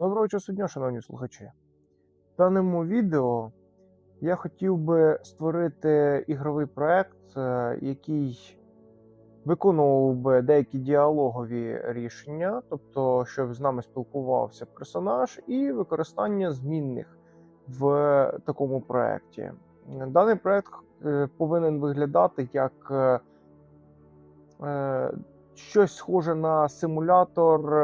Доброго часу дня, шановні слухачі. В даному відео я хотів би створити ігровий проект, е, який виконував би деякі діалогові рішення, тобто, щоб з нами спілкувався персонаж, і використання змінних в такому проекті. Даний проект е, повинен виглядати як е, щось схоже на симулятор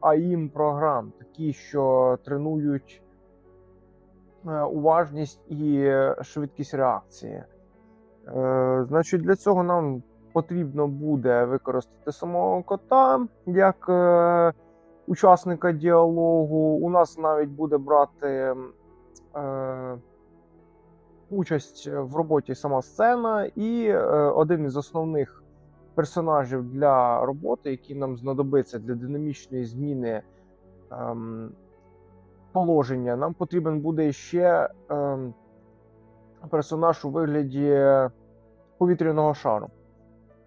АІМ програм, такі, що тренують е, уважність і швидкість реакції. Е, Значить, для цього нам потрібно буде використати самого кота як е, учасника діалогу. У нас навіть буде брати участь в роботі сама сцена, і один із основних персонажів для роботи, який нам знадобиться для динамічної зміни положення, нам потрібен буде ще ем, персонаж у вигляді повітряного шару.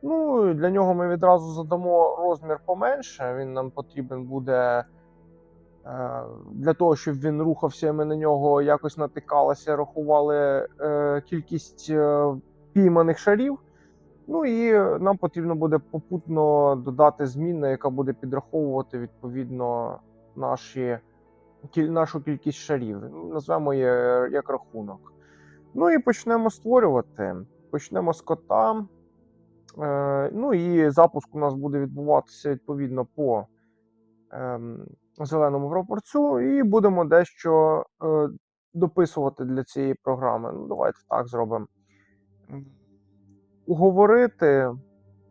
Ну, для нього ми відразу задамо розмір поменше. Він нам потрібен буде е, для того, щоб він рухався, ми на нього якось натикалися, рахували е, кількість е, пійманих шарів. Ну і нам потрібно буде попутно додати зміну, яка буде підраховувати відповідно наші, нашу кількість шарів. Назвемо її як рахунок. Ну і почнемо створювати. Почнемо з кота. Е, ну і запуск у нас буде відбуватися відповідно по ем, зеленому прапорцю, і будемо дещо е, дописувати для цієї програми. Ну, давайте так зробимо. Уговорити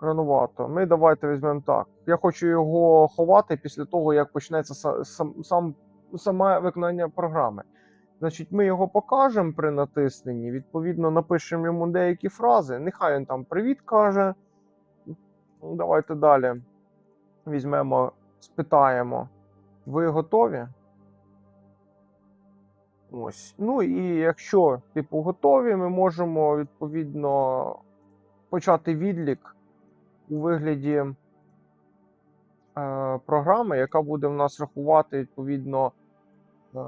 ранувато. Ми давайте візьмемо так. Я хочу його ховати після того, як почнеться сам, сам, саме виконання програми. Значить, ми його покажемо при натисненні, відповідно, напишемо йому деякі фрази. Нехай він там привіт каже. Ну, Давайте далі. Візьмемо, спитаємо. Ви готові? Ось. Ну і якщо, типу, готові, ми можемо відповідно почати відлік у вигляді е, програми, яка буде в нас рахувати відповідно е,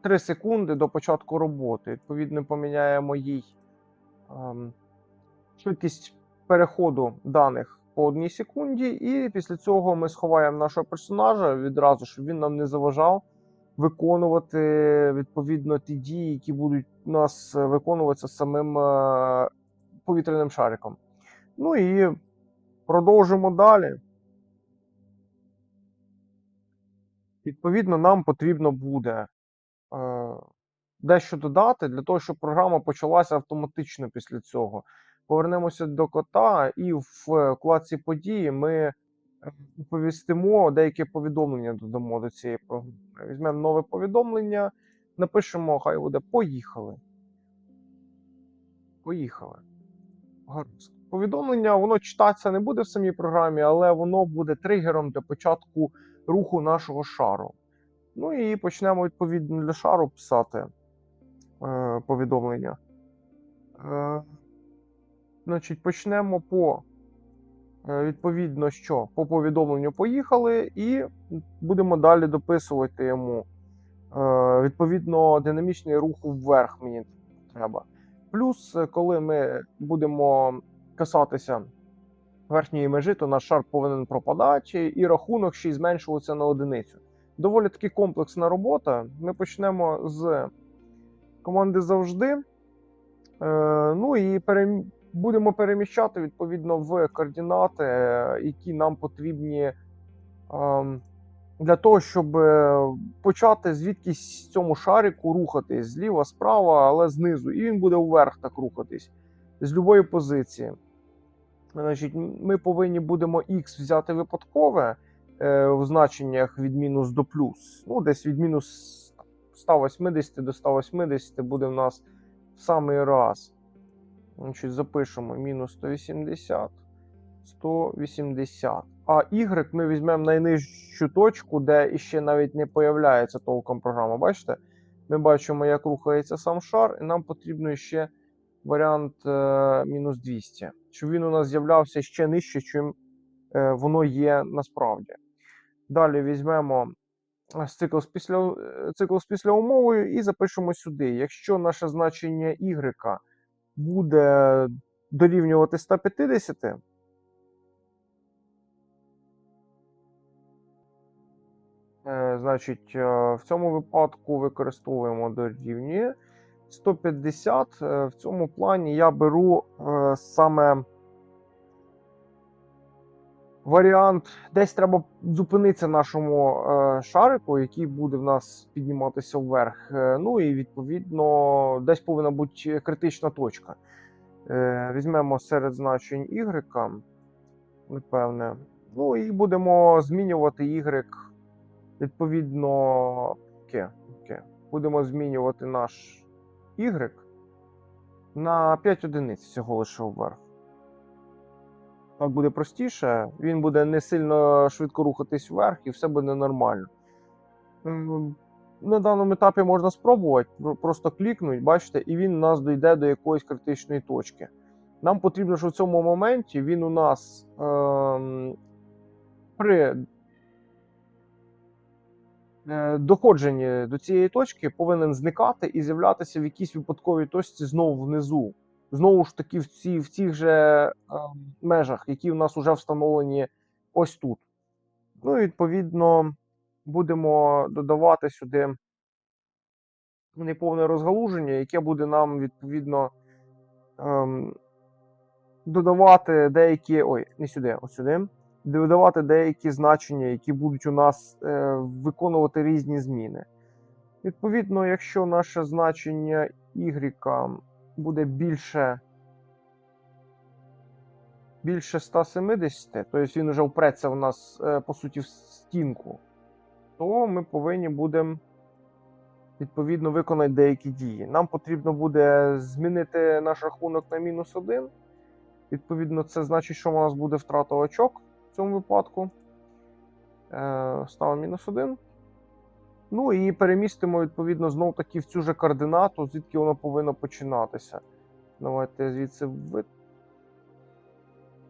3 секунди до початку роботи. Відповідно, поміняємо їй ем, швидкість переходу даних по одній секунді, і після цього ми сховаємо нашого персонажа відразу, щоб він нам не заважав виконувати відповідно ті дії, які будуть у нас е, виконуватися самим е, повітряним шариком. Ну і продовжимо далі. Відповідно, нам потрібно буде е, дещо додати для того, щоб програма почалася автоматично після цього. Повернемося до кота, і в вкладці події ми е, повістимо деяке повідомлення додамо до цієї програми. Візьмемо нове повідомлення, напишемо, хай буде Поїхали. Поїхали. Гаразд. Повідомлення воно читатися не буде в самій програмі, але воно буде тригером для початку руху нашого шару. Ну і почнемо відповідно для шару писати е, повідомлення. Е, значить, почнемо по е, відповідно, що по повідомленню поїхали, і будемо далі дописувати йому. Е, відповідно, динамічний рух вверх мені треба. Плюс, е, коли ми будемо касатися верхньої межі, то наш шар повинен пропадати, і рахунок ще й зменшуватися на одиницю. Доволі таки комплексна робота. Ми почнемо з команди завжди. Е, ну і перем... будемо переміщати відповідно в координати, е, які нам потрібні ем, для того, щоб е, почати звідкись цьому шарику рухатись зліва, справа, але знизу. І він буде вверх так рухатись з будь-якої позиції. Значить, ми повинні будемо X взяти випадкове е, в значеннях від мінус до плюс. Ну, десь від мінус 180 до 180 буде в нас в самий раз. Значить, запишемо мінус 180, 180. А Y ми візьмемо найнижчу точку, де іще навіть не появляється толком програма. Бачите? Ми бачимо, як рухається сам шар, і нам потрібно ще варіант е, мінус 200, щоб він у нас з'являвся ще нижче, чим е, воно є насправді. Далі візьмемо е, цикл з, після, цикл з післяумовою і запишемо сюди. Якщо наше значення y буде дорівнювати 150, е, значить, в цьому випадку використовуємо дорівнює 150. Е, В цьому плані я беру е, саме варіант, десь треба зупинитися нашому е, шарику, який буде в нас підніматися вверх. Ну і відповідно десь повинна бути критична точка. Візьмемо серед значень y, напевне. Ну і будемо змінювати y відповідно. Ке, ке. Будемо змінювати наш y на 5 одиниць всього лише вверх. Так буде простіше, він буде не сильно швидко рухатись вверх і все буде нормально. На даному етапі можна спробувати, просто клікнуть, бачите, і він у нас дійде до якоїсь критичної точки. Нам потрібно, щоб в цьому моменті він у нас ем, при е, доходженні до цієї точки повинен зникати і з'являтися в якійсь випадковій точці знову внизу. Знову ж таки, в, ці, в цих же е, межах, які у нас вже встановлені ось тут. Ну і відповідно будемо додавати сюди неповне розгалуження, яке буде нам відповідно ем, додавати деякі. Ой, не сюди, ось сюди. Додавати деякі значення, які будуть у нас е, виконувати різні зміни. Відповідно, якщо наше значення y буде більше більше 170, тобто він вже впреться в нас, е, по суті, в стінку, то ми повинні будемо відповідно виконати деякі дії. Нам потрібно буде змінити наш рахунок на мінус 1. Відповідно, це значить, що у нас буде втрата очок в цьому випадку. Е, Ставимо мінус 1. Ну і перемістимо, відповідно, знов таки в цю же координату, звідки воно повинно починатися. Давайте звідси ви...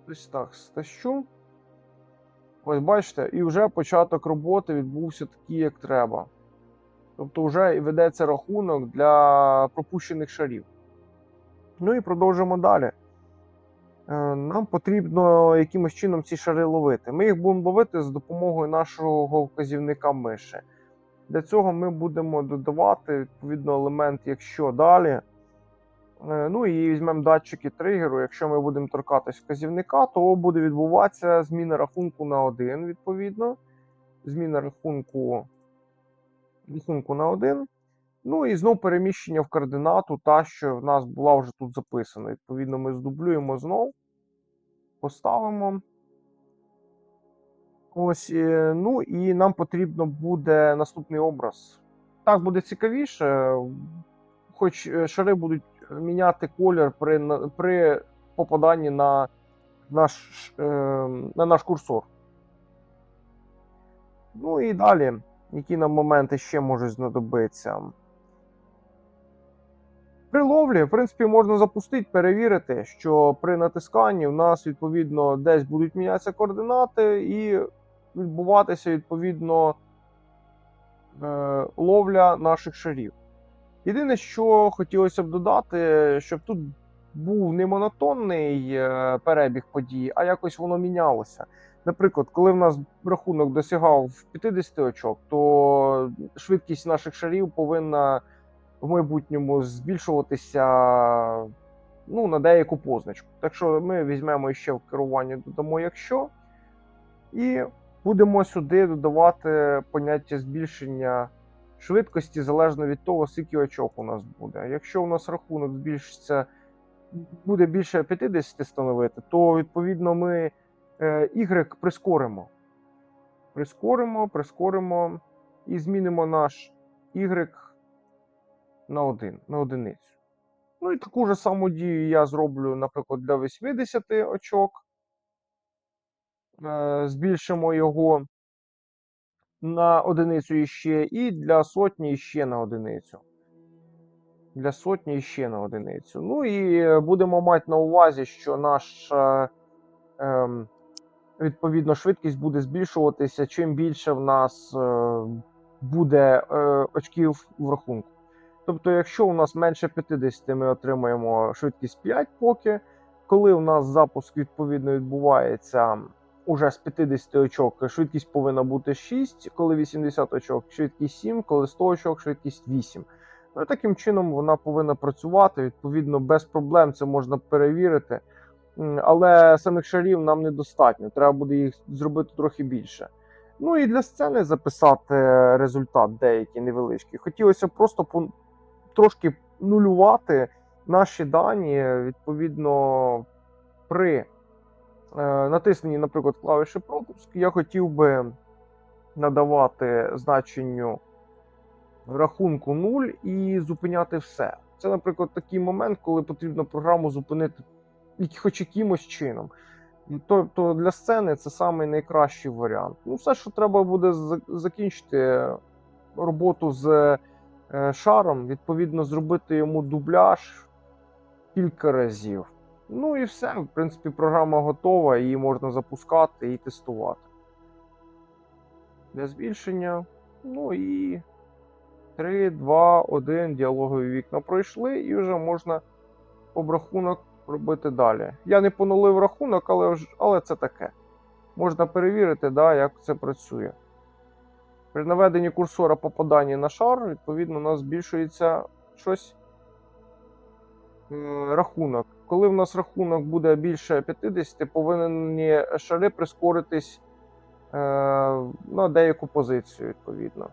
Ось так стащу. Ось бачите, і вже початок роботи відбувся такий, як треба. Тобто, вже ведеться рахунок для пропущених шарів. Ну і продовжимо далі. Е, Нам потрібно якимось чином ці шари ловити. Ми їх будемо ловити з допомогою нашого вказівника миші. Для цього ми будемо додавати відповідно елемент, якщо далі. Е, Ну і візьмемо датчики тригеру. Якщо ми будемо торкатись вказівника, то буде відбуватися зміна рахунку на 1, відповідно. Зміна рахунку, рахунку на 1. Ну і знову переміщення в координату, та, що в нас була вже тут записана. Відповідно, ми здублюємо знов, поставимо. Ось, е, ну і нам потрібно буде наступний образ. Так буде цікавіше, хоч е, шари будуть міняти колір при, при попаданні на наш, е, на наш курсор. Ну і далі, які нам моменти ще можуть знадобитися. При ловлі, в принципі, можна запустити, перевірити, що при натисканні в нас відповідно десь будуть мінятися координати і відбуватися відповідно е, ловля наших шарів. Єдине, що хотілося б додати, щоб тут був не монотонний е, перебіг подій, а якось воно мінялося. Наприклад, коли в нас рахунок досягав 50 очок, то швидкість наших шарів повинна в майбутньому збільшуватися ну, на деяку позначку. Так що ми візьмемо ще в керуванні, додамо якщо, і будемо сюди додавати поняття збільшення швидкості залежно від того, скільки очок у нас буде. Якщо у нас рахунок збільшиться, буде більше 50 становити, то відповідно ми е, Y прискоримо. Прискоримо, прискоримо і змінимо наш Y на 1, на одиницю. Ну і таку ж саму дію я зроблю, наприклад, для 80 очок. Е, збільшимо його на одиницю іще, і для сотні іще на одиницю. Для сотні іще на одиницю. Ну і е, будемо мати на увазі, що наша ем, відповідно швидкість буде збільшуватися, чим більше в нас е, буде е, очків в рахунку. Тобто, якщо у нас менше 50, ми отримаємо швидкість 5 поки. Коли у нас запуск відповідно відбувається уже з 50 очок, швидкість повинна бути 6, коли 80 очок, швидкість 7, коли 100 очок, швидкість 8. Ну і таким чином вона повинна працювати. Відповідно, без проблем це можна перевірити. Але самих шарів нам недостатньо. Треба буде їх зробити трохи більше. Ну і для сцени записати результат деякий невеличкий. Хотілося просто трошки нулювати наші дані, відповідно, при е, натисненні, наприклад, клавіші пропуск, я хотів би надавати значенню рахунку 0 і зупиняти все. Це, наприклад, такий момент, коли потрібно програму зупинити хоч якимось чином. Тобто для сцени це самий найкращий варіант. Ну, все, що треба буде закінчити роботу з шаром, відповідно, зробити йому дубляж кілька разів. Ну і все. В принципі, програма готова, її можна запускати і тестувати. Для збільшення. Ну і 3, 2, 1 діалогові вікна пройшли, і вже можна обрахунок робити далі. Я не понулив рахунок, але, але це таке. Можна перевірити, да, як це працює. При наведенні курсора попадання на шар, відповідно, у нас збільшується щось е, рахунок. Коли в нас рахунок буде більше 50, повинні шари прискоритись е, на деяку позицію, відповідно.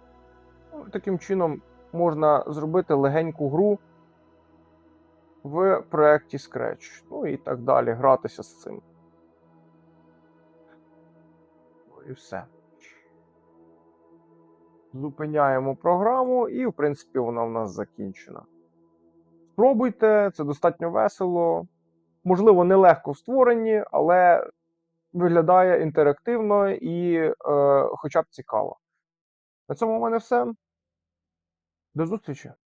Ну, Таким чином можна зробити легеньку гру в проєкті Scratch. Ну і так далі, гратися з цим. Ну і все. Зупиняємо програму, і, в принципі, вона в нас закінчена. Спробуйте, це достатньо весело. Можливо, нелегко в створенні, але виглядає інтерактивно і е, хоча б цікаво. На цьому в мене все. До зустрічі!